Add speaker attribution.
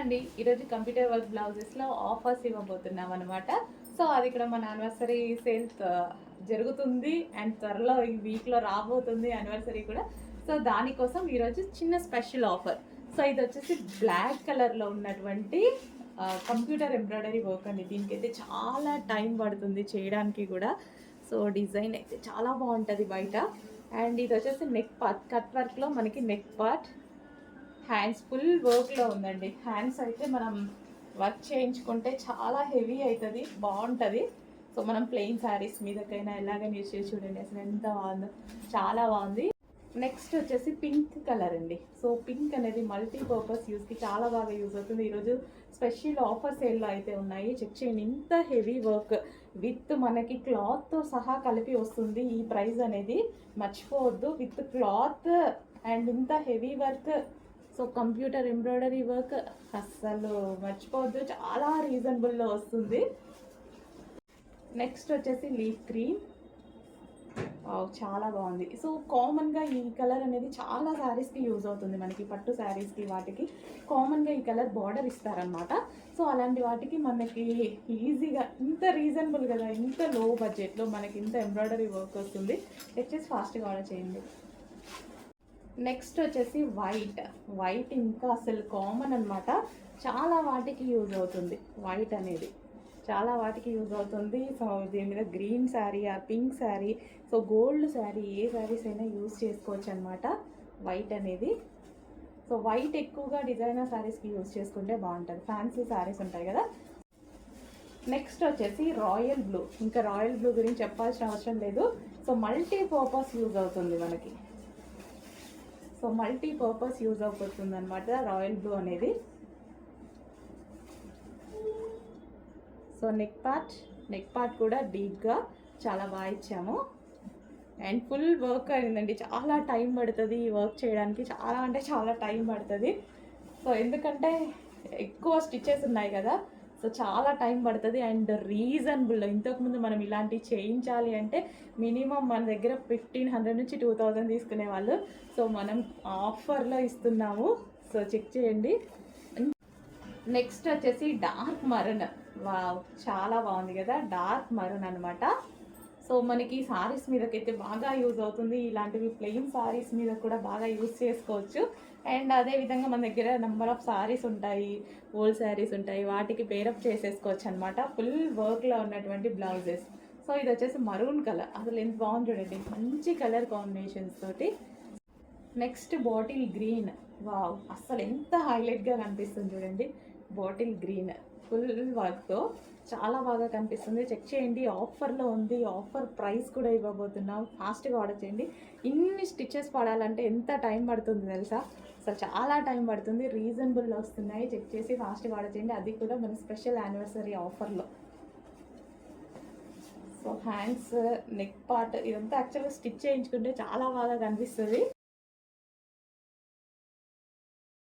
Speaker 1: అండి. ఈరోజు computer work బ్లౌజెస్లో ఆఫర్స్ ఇవ్వబోతున్నాం అనమాట సో అది ఇక్కడ మన యానివర్సరీ సేల్ జరుగుతుంది అండ్ త్వరలో ఈ వీక్లో రాబోతుంది యానివర్సరీ కూడా. సో దానికోసం ఈరోజు చిన్న స్పెషల్ ఆఫర్. సో ఇది వచ్చేసి బ్లాక్ కలర్లో ఉన్నటువంటి కంప్యూటర్ ఎంబ్రాయిడరీ వర్క్ అండి. దీనికైతే చాలా టైం పడుతుంది చేయడానికి కూడా. సో డిజైన్ అయితే చాలా బాగుంటుంది బయట. అండ్ ఇది వచ్చేసి నెక్ పార్ట్ కట్ వర్క్లో మనకి నెక్ పార్ట్ హ్యాండ్స్ ఫుల్ వర్క్లో ఉందండి. హ్యాండ్స్ అయితే మనం వర్క్ చేయించుకుంటే చాలా హెవీ అవుతుంది బాగుంటుంది. సో మనం ప్లెయిన్ శారీస్ మీదకైనా ఎలాగైనా యూజ్ చేసి చూడండి అసలు ఎంత బాగుందో. చాలా బాగుంది. నెక్స్ట్ వచ్చేసి పింక్ కలర్ అండి. సో పింక్ అనేది మల్టీ పర్పస్ యూస్కి చాలా బాగా యూజ్ అవుతుంది. ఈరోజు స్పెషల్ ఆఫర్ సేల్లో అయితే ఉన్నాయి. చెక్ చేయండి. ఇంత హెవీ వర్క్ విత్ మనకి క్లాత్తో సహా కలిపి వస్తుంది ఈ ప్రైస్ అనేది. మర్చిపోవద్దు. విత్ క్లాత్ అండ్ ఇంత heavy work so computer embroidery work అస్సలు మర్చిపోవద్దు. చాలా రీజనబుల్లో వస్తుంది. నెక్స్ట్ వచ్చేసి లీఫ్ క్రీమ్. చాలా బాగుంది. సో కామన్గా ఈ కలర్ అనేది చాలా శారీస్కి యూజ్ అవుతుంది మనకి పట్టు శారీస్కి వాటికి. కామన్గా ఈ కలర్ బార్డర్ ఇస్తారనమాట సో అలాంటి వాటికి మనకి ఈజీగా ఇంత రీజనబుల్ కదా ఇంత లో బడ్జెట్లో మనకి ఇంత ఎంబ్రాయిడరీ వర్క్ వస్తుంది. తెచ్చేసి ఫాస్ట్గా ఆర్డర్ చేయండి. నెక్స్ట్ వచ్చేసి వైట్ వైట్ ఇంకా అసలు కామన్ అనమాట చాలా వాటికి యూజ్ అవుతుంది వైట్ అనేది. చాలా వాటికి యూజ్ అవుతుంది. సో దీని మీద గ్రీన్ శారీ ఆ pink sari so gold sari ఏ శారీస్ అయినా యూజ్ చేసుకోవచ్చు అనమాట వైట్ అనేది. సో వైట్ ఎక్కువగా డిజైనర్ శారీస్కి యూజ్ చేసుకుంటే బాగుంటుంది. ఫ్యాన్సీ శారీస్ ఉంటాయి కదా. నెక్స్ట్ వచ్చేసి రాయల్ బ్లూ ఇంకా రాయల్ బ్లూ గురించి చెప్పాల్సిన అవసరం లేదు. సో మల్టీ పర్పస్ యూజ్ అవుతుంది మనకి. సో మల్టీ పర్పస్ యూజ్ అవుతుంది అనమాట రాయల్ బ్లూ అనేది. So neck part neck part కూడా డీప్గా చాలా బాగా ఇచ్చాము. అండ్ ఫుల్ వర్క్ అయిందండి. చాలా టైం పడుతుంది ఈ వర్క్ చేయడానికి. చాలా అంటే చాలా టైం పడుతుంది. సో ఎందుకంటే ఎక్కువ స్టిచెస్ ఉన్నాయి కదా. సో చాలా టైం పడుతుంది అండ్ రీజనబుల్. ఇంతకుముందు మనం ఇలాంటివి చేయించాలి అంటే మినిమం మన దగ్గర ఫిఫ్టీన్ హండ్రెడ్ నుంచి టూ థౌజండ్ తీసుకునే వాళ్ళు. సో మనం ఆఫర్లో ఇస్తున్నాము. సో చెక్ చేయండి. నెక్స్ట్ వచ్చేసి డార్క్ మరన్ వావ్ చాలా బాగుంది కదా. డార్క్ మరూన్ అనమాట సో మనకి సారీస్ మీదకైతే బాగా యూజ్ అవుతుంది. ఇలాంటివి ప్లెయిన్ సారీస్ మీద కూడా బాగా యూజ్ చేసుకోవచ్చు. అండ్ అదే విధంగా మన దగ్గర నెంబర్ ఆఫ్ సారీస్ ఉంటాయి ఓల్డ్ శారీస్ ఉంటాయి వాటికి పేరప్ చేసేసుకోవచ్చు అనమాట ఫుల్ వర్క్లో ఉన్నటువంటి బ్లౌజెస్ సో ఇది వచ్చేసి మరూన్ కలర్ అసలు ఎంత బాగుంది చూడండి. మంచి కలర్ కాంబినేషన్స్ తోటి. నెక్స్ట్ బాటిల్ గ్రీన్ వావ్ అస్సలు ఎంత హైలైట్గా కనిపిస్తుంది చూడండి. బాటిల్ గ్రీన్ ఫుల్ వర్క్తో చాలా బాగా కనిపిస్తుంది. చెక్ చేయండి. ఆఫర్లో ఉంది. ఆఫర్ ప్రైస్ కూడా ఇవ్వబోతున్నాం. ఫాస్ట్గా ఆర్డర్ చేయండి. ఇన్ని స్టిచెస్ పడాలంటే ఎంత టైం పడుతుంది తెలుసా? అసలు చాలా టైం పడుతుంది. రీజనబుల్లో వస్తున్నాయి. చెక్ చేసి ఫాస్ట్గా ఆర్డర్ చేయండి. అది కూడా మన స్పెషల్ యానివర్సరీ ఆఫర్లో. సో హ్యాండ్స్ నెక్ పార్ట్ ఇదంతా యాక్చువల్గా స్టిచ్ చేయించుకుంటే చాలా బాగా కనిపిస్తుంది.